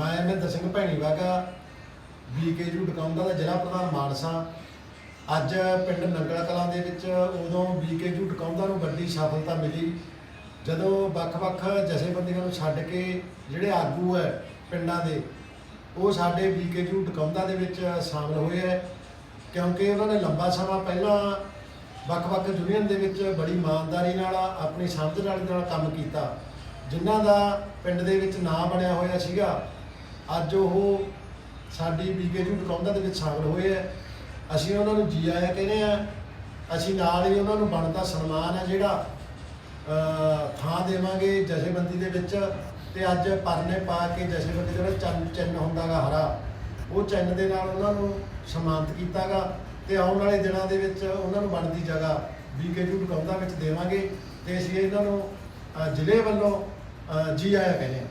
ਮੈਂ ਮਹਿੰਦਰ ਸਿੰਘ ਭੈਣੀਵਾਗਾ ਬੀਕੇਯੂ ਡਕਾਉਂਦਾ ਦਾ ਜ਼ਿਲ੍ਹਾ ਪ੍ਰਧਾਨ ਮਾਨਸਾ। ਅੱਜ ਪਿੰਡ ਨੰਗਲਾ ਕਲਾਂ ਦੇ ਵਿੱਚ ਉਦੋਂ ਬੀਕੇਯੂ ਡਕਾਉਂਦਾ ਨੂੰ ਵੱਡੀ ਸਫਲਤਾ ਮਿਲੀ। ਜਦੋਂ ਵੱਖ-ਵੱਖ ਜਥੇਬੰਦੀਆਂ ਨੂੰ ਛੱਡ ਕੇ ਜਿਹੜੇ ਆਗੂ ਹੈ ਪਿੰਡਾਂ ਦੇ, ਉਹ ਸਾਡੇ ਬੀਕੇਯੂ ਡਕਾਉਂਦਾ ਦੇ ਵਿੱਚ ਸ਼ਾਮਲ ਹੋਏ ਹੈ। ਕਿਉਂਕਿ ਉਹਨਾਂ ਨੇ ਲੰਬਾ ਸਮਾਂ ਪਹਿਲਾਂ ਵੱਖ-ਵੱਖ ਯੂਨੀਅਨ ਦੇ ਵਿੱਚ ਬੜੀ ਇਮਾਨਦਾਰੀ ਨਾਲ, ਆਪਣੀ ਸਮਝ ਨਾਲ ਨਾਲ ਕੰਮ ਕੀਤਾ। ਜਿਨ੍ਹਾਂ ਦਾ ਪਿੰਡ ਦੇ ਵਿੱਚ ਨਾਂ ਬਣਿਆ ਹੋਇਆ ਸੀਗਾ ਅੱਜ ਉਹ ਸਾਡੀ ਬੀਕੇਯੂ ਡਕਾਉਂਦਾ ਦੇ ਵਿੱਚ ਸ਼ਾਮਲ ਹੋਏ ਹੈ ਅਸੀਂ ਉਹਨਾਂ ਨੂੰ ਜੀ ਆਇਆਂ ਕਹਿੰਦੇ ਆ, ਅਸੀਂ ਨਾਲ ਹੀ ਉਹਨਾਂ ਨੂੰ ਬਣਦਾ ਸਨਮਾਨ ਹੈ ਜਿਹੜਾ ਥਾਂ ਦੇਵਾਂਗੇ ਜਥੇਬੰਦੀ ਦੇ ਵਿੱਚ। ਤੇ ਅੱਜ ਪਰਨੇ ਪਾ ਕੇ ਜਥੇਬੰਦੀ ਦੇ ਵਿੱਚ ਚੰਨ ਚਿੰਨ ਹੁੰਦਾਗਾ ਹਰਾ, ਉਹ ਚਿੰਨ ਦੇ ਨਾਲ ਉਹਨਾਂ ਨੂੰ ਸਨਮਾਨਿਤ ਕੀਤਾਗਾ। ਤੇ ਆਉਣ ਵਾਲੇ ਦਿਨਾਂ ਦੇ ਵਿੱਚ ਉਹਨਾਂ ਨੂੰ ਬਣਦੀ ਜਗ੍ਹਾ ਬੀਕੇਯੂ ਡਕਾਉਂਦਾ ਵਿੱਚ ਦੇਵਾਂਗੇ। ਤੇ ਅਸੀਂ ਇਹਨਾਂ ਨੂੰ ਜ਼ਿਲ੍ਹੇ ਵੱਲੋਂ ਜੀ ਆਇਆਂ ਕਹਿੰਦੇ ਹਾਂ